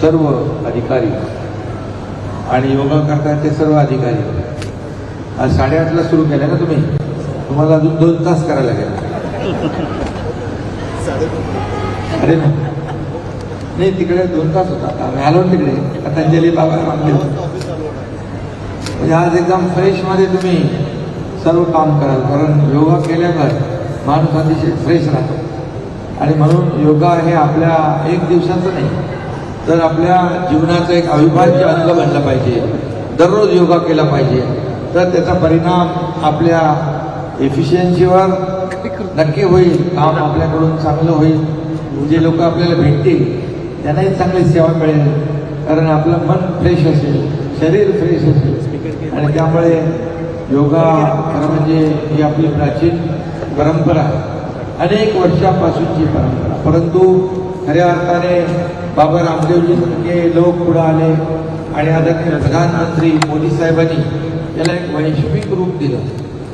सर्व अधिकारी आणि योगा करतायचे सर्व अधिकारी. आज साडेआठला सुरू केलं ना तुम्ही? तुम्हाला अजून दोन तास करायला लागेल. अरे ना नाही तिकडे दोन तास होता. आम्ही आलो तिकडे. पतंजली बाबा मागले म्हणजे आज एकदम फ्रेशमध्ये तुम्ही सर्व काम कराल. कारण योगा केल्यावर माणूस अतिशय फ्रेश राहतो. आणि म्हणून योगा हे आपल्या एक दिवसाचं नाही तर आपल्या जीवनाचं एक अविभाज्य अंग बनलं पाहिजे. दररोज योगा केला पाहिजे. तर त्याचा परिणाम आपल्या एफिशियन्सीवर नक्की होईल काम आपल्याकडून चांगलं होईल. जे लोक आपल्याला भेटतील त्यांनाही चांगली सेवा मिळेल. कारण आपलं मन फ्रेश असेल शरीर फ्रेश असेल. आणि त्यामुळे योगा खरं म्हणजे ही आपली प्राचीन परंपरा आहे. अनेक वर्षापासूनची परंपरा. परंतु खऱ्या अर्थाने बाबा रामदेवजी सारखे लोक पुढे आले आणि आदरणीय प्रधानमंत्री मोदी साहेबांनी याला एक वैश्विक रूप दिलं.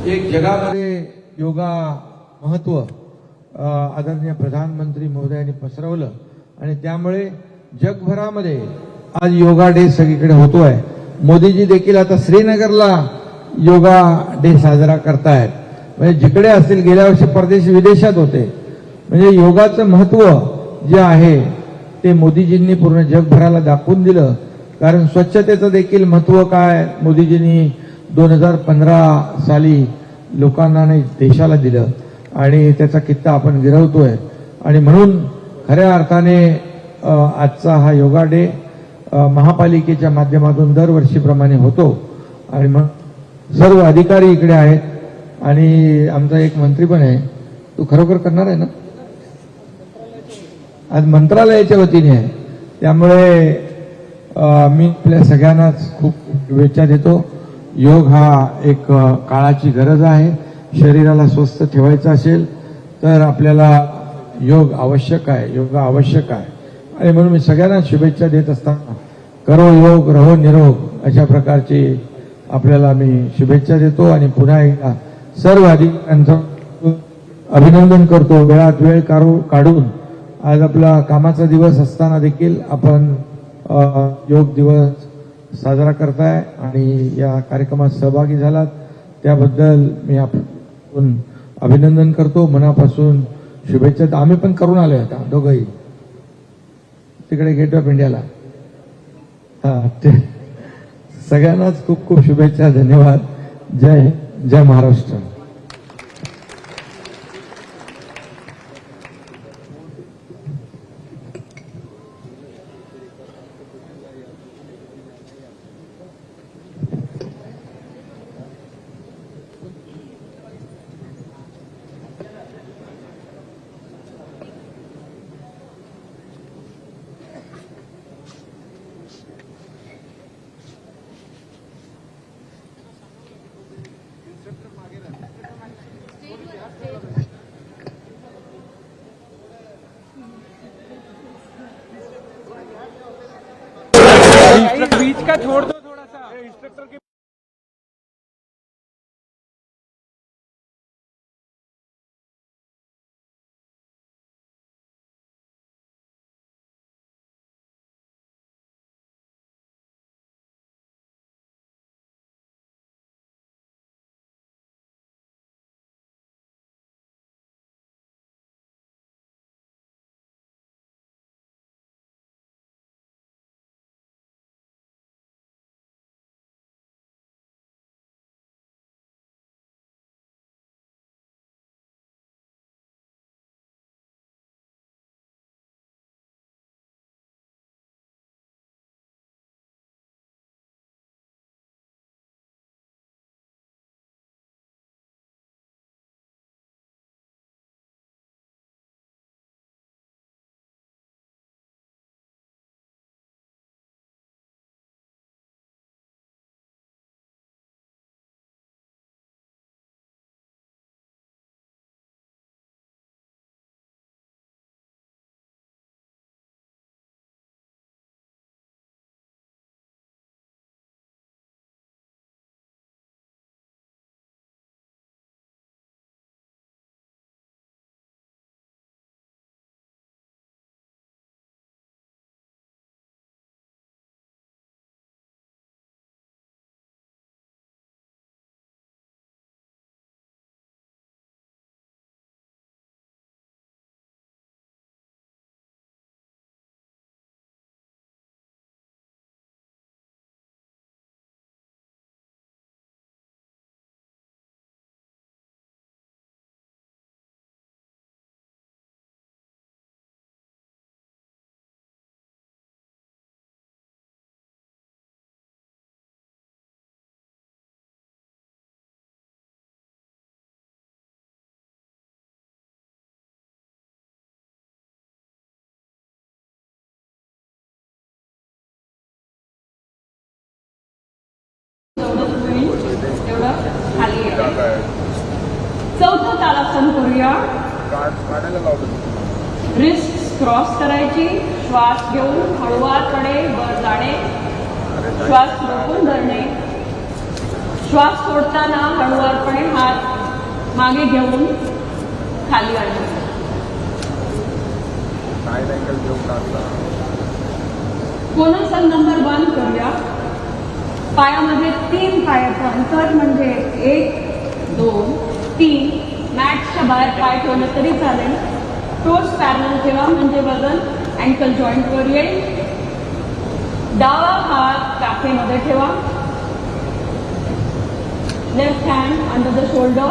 एक जगामध्ये योगा महत्त्व आदरणीय प्रधानमंत्री महोदयांनी पसरवलं आणि त्यामुळे जगभरामध्ये आज योगा डे सगळीकडे होतोय. मोदीजी देखील आता श्रीनगरला योगा डे साजरा करतायत. म्हणजे जिकडे असतील गेल्या वर्षी परदेश विदेशात होते. म्हणजे योगाचं महत्त्व जे आहे ते मोदीजींनी पूर्ण जगभराला दाखवून दिलं. कारण स्वच्छतेचं देखील महत्त्व काय? मोदीजींनी दोन हजार पंधरा साली लोकांना नाही देशाला दिलं. आणि त्याचा कित्ता आपण गिरवतोय. आणि म्हणून खऱ्या अर्थाने आजचा हा योगा डे महापालिकेच्या माध्यमातून दरवर्षीप्रमाणे होतो. आणि मग सर्व अधिकारी इकडे आहेत. आणि आमचा एक मंत्री पण आहे तू खरोखर करणार आहे ना? आज मंत्रालयाच्या वतीने आहे. त्यामुळे मी आपल्या सगळ्यांनाच खूप शुभेच्छा देतो. योग हा एक काळाची गरज आहे. शरीराला स्वस्थ ठेवायचं असेल तर आपल्याला योग आवश्यक आहे योग आवश्यक आहे. आणि म्हणून मी सगळ्यांना शुभेच्छा देत असताना करो योग रहो निरोग अशा प्रकारची आपल्याला मी शुभेच्छा देतो. आणि पुन्हा एकदा सर्व अधिकाऱ्यांचं अभिनंदन करतो. वेळात वेळ काढू काढून आज आपला कामाचा दिवस असताना देखील आपण योग दिवस साजरा करताय आणि या कार्यक्रमात सहभागी झालात. त्याबद्दल मी आपण अभिनंदन करतो. मनापासून शुभेच्छा. तर आम्ही पण करून आलोय आता दोघंही. तिकडे गेट ऑफ इंडियाला हा ते सगळ्यांनाच खूप खूप शुभेच्छा धन्यवाद. जय जय महाराष्ट्र. बीच का आसन करूया. रिस्क क्रॉस करायची. श्वास घेऊन हळुवारपणे वर जाणे. श्वास रोखून धरणे. श्वास सोडताना हळुवारपणे हात मागे घेऊन खाली आणणे. कोणाचा नंबर वन करूया. पायामध्ये तीन पायाचं अंतर म्हणजे एक दोन तीन मॅटच्या बाहेर पाय ठेवलं तरी चालेल. टोस पॅरल ठेवा म्हणजे वजन अँकल जॉईंटवर येईल. डावा हात काखेमध्ये ठेवा. Left hand under the shoulder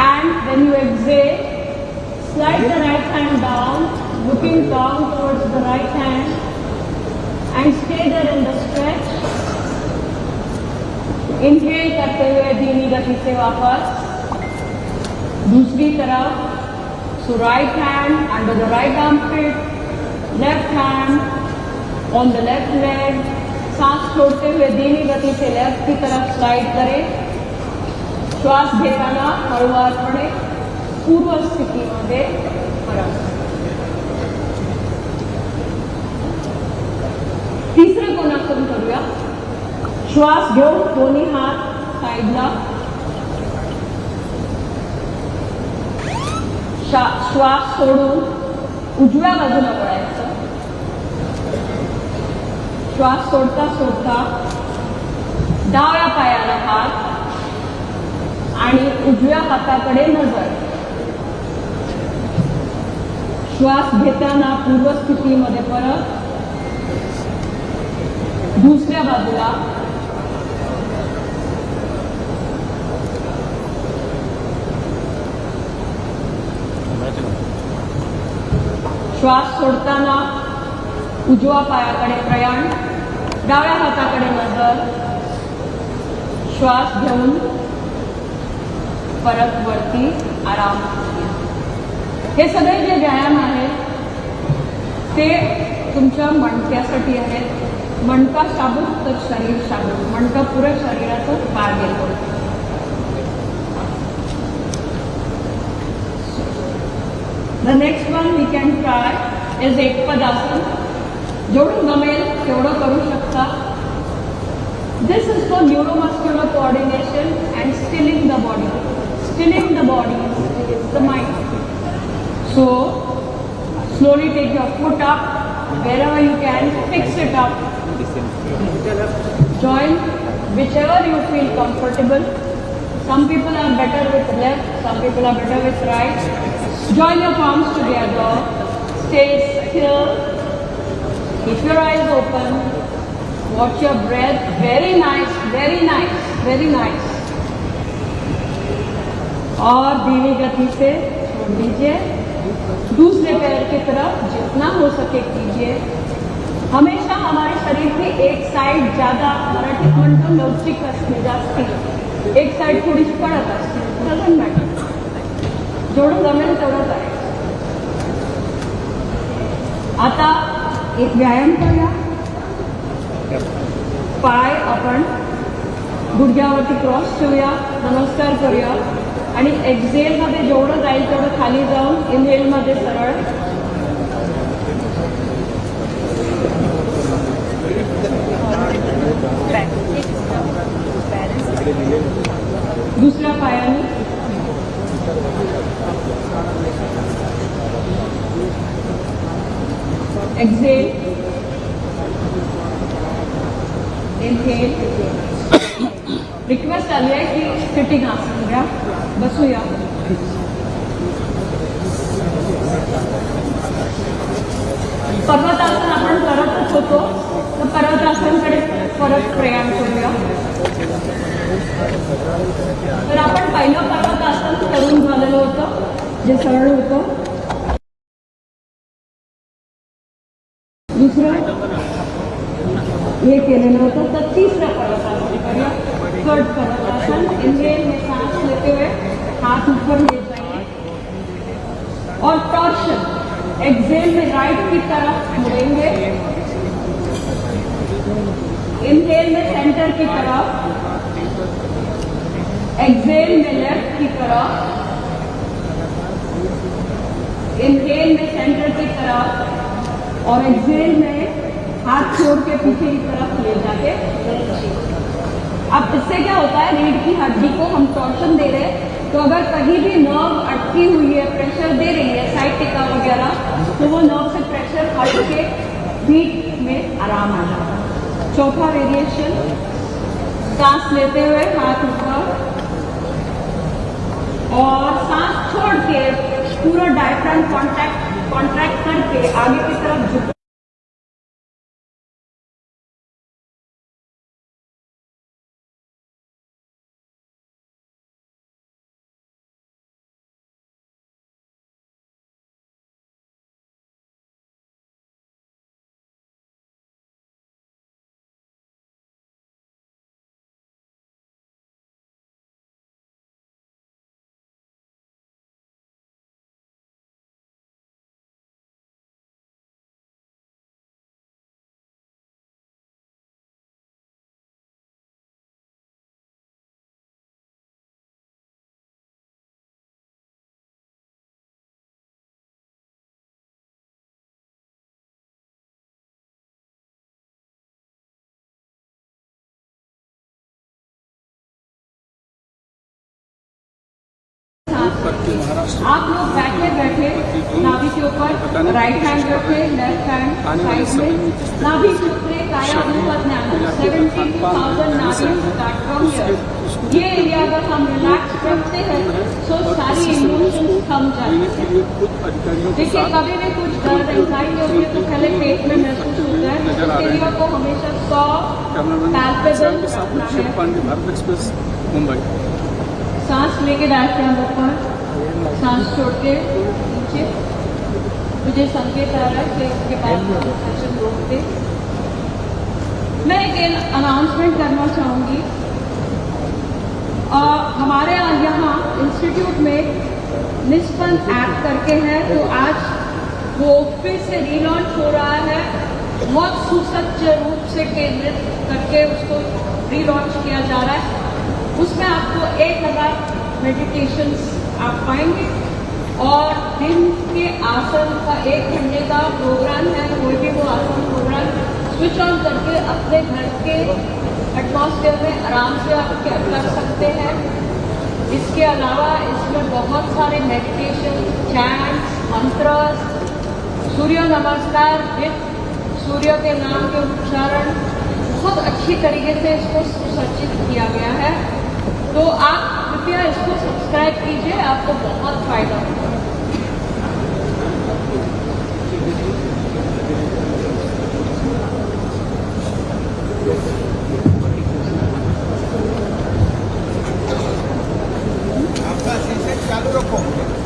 and when you exhale slide the right hand down looking down towards the right hand. And stay there in the stretch. Inhale करते हुए धीमी गति से वापस। दूसरी तरफ़ so right hand under the right armpit left hand on the left leg सांस छोड़ते हुए धीमी गति से लेफ़्ट की तरफ़ स्लाइड करें। श्वास घेताना पड़े पूर्व स्थिति स्थितीमध्ये परत तिसरं कोणाकडून करूया। श्वास घेऊन दोन्ही हात साईडला श्वास सोडून उजव्या बाजूला वळायचं श्वास सोडता सोडता डाव्या पायाला हात आणि उजव्या हाताकडे नजर. श्वास घेताना पूर्वस्थितीमध्ये परत दुसऱ्या बाजूला श्वास सोडताना उजवा पायाकडे प्रयाण डाव्या हाताकडे नजर श्वास घेऊन परत वरती आराम हे सगळे जे व्यायाम आहेत ते तुमच्या मणक्यासाठी आहेत. मणका शाबूत तर शरीर शाबूत. मणका पुरं शरीराचं पार येतो The next one we can try is एकपदासन जेवढं जमेल तेवढं करू शकता This is for neuromuscular coordination and stilling the body. Stilling the body is the mind. So, slowly take your foot up, wherever you can, fix it up. Join whichever you feel comfortable. Some people are better with left, some people are better with right. Join your palms together. Stay still. Keep your eyes open. Watch your breath. Very nice, very nice, very nice. और धीमी गति से छोड़ दीजिए दूसरे पैर की तरफ़ जितना हो सके कीजिए हमेशा हमारे शरीर की एक साइड ज़्यादा मराठीत म्हणतो लवचिक एक साइड थोडीशी कडक असते डझंट जेवढं जमेल तेवढंच आहे. आता एक व्यायाम करूया. पाय आपण गुडघ्यावरती क्रॉस ठेवूया. नमस्कार करूया. आणि एक्झेलमध्ये जेवढं जाईल तेवढं खाली जाऊन इनहेलमध्ये सरळ. दुसऱ्या पायाने एक्झेल इनहेल रिक्वेस्ट आली आहे की सिटिंग आसन घ्या बसूया पर्वतासन आपण करतच होतो तर पर्वतासनकडे परत प्रयाण करूया. तर आपण पहिलं पर्वत आसन करून झालेलं होतं जे सरळ होतं. दुसरं हे केलेलं होतं तर तिसरं पर्वतासन करूया. थर्ड पर्वतासन इनहेल में सांस लेते हुए हाथ ऊपर ले और टॉर्शन एक्सेल में राइट की तरफ मुड़ेंगे. इनहेल में सेंटर की तरफ़. एक्सेल में लेफ़्ट की तरफ़. इनहेल में सेंटर की तरफ़. और एक्सेल में हाथ छोड़ के पीछे की तरफ़ ले जाके. अब इससे क्या होता है? रीढ़ की हड्डी को हम टॉर्शन दे रहे हैं. तो अगर कहीं भी नर्व अटकी हुई है प्रेशर दे रही है साइड टिका वगैरह तो वो नर्व से प्रेशर हट के पीठ में आराम आ जाता है। चौथा वेरिएशन सांस लेते हुए हाथ ऊपर। और सांस छोड़ के पूरा डायफ्राम कॉन्ट्रैक्ट कॉन्ट्रैक्ट करके आगे की तरफ़ झुक आप लोग बैठे बैठे नाभि के ऊपर राइट हैंड रखे लेफ्ट हैंड साइड में नाभि के ऊपर काया अनुपद सेवेंटी थाउजेंड नाभि स्टार्ट फ्रॉम हियर ये एरिया अगर हम रिलैक्स करते हैं तो सारी इमोशंस थम जाती के हैं लिए खुद अधिकारियों के देखिए साथ कभी भी कुछ दर्द एंजाइटी होती है तो पहले पेट में महसूस होता है। नजर आ इस रहे हैं। एरिया को हमेशा सौ कैमरामैन पैल्पेबल श्याम के साथ रखना शिव है। पांडे भारत एक्सप्रेस मुंबई। सांस लेके डायफ्राम ऊपर सांस छोड़ के नीचे। मुझे संकेत आ रहा है कि इसके बाद सेशन रोक दे मैं एक अनाउंसमेंट करना चाहूँगी। और हमारे यहाँ इंस्टीट्यूट में निष्पन ऐप करके है तो आज वो फिर से रिलॉन्च हो रहा है। बहुत सुसज्ज रूप से केंद्रित करके उसको रिलॉन्च किया जा रहा है। उसमें आपको एक हज़ार मेडिटेशन आप पाएँगे। और दिन के आसन का एक घंटे का प्रोग्राम है कोई भी वो आसन प्रोग्राम स्विच ऑन करके अपने घर के एटमोसफेयर में आराम से आप क्या कर सकते हैं। इसके अलावा इसमें बहुत सारे मेडिटेशन चैंट्स मंत्र सूर्य नमस्कार विद सूर्य के नाम के उच्चारण बहुत अच्छी तरीके से इसको सुसज्जित किया गया है। तो आप कृपया इसको सब्सक्राइब कीजिए आपको बहुत फायदा होगा। चालू रखो।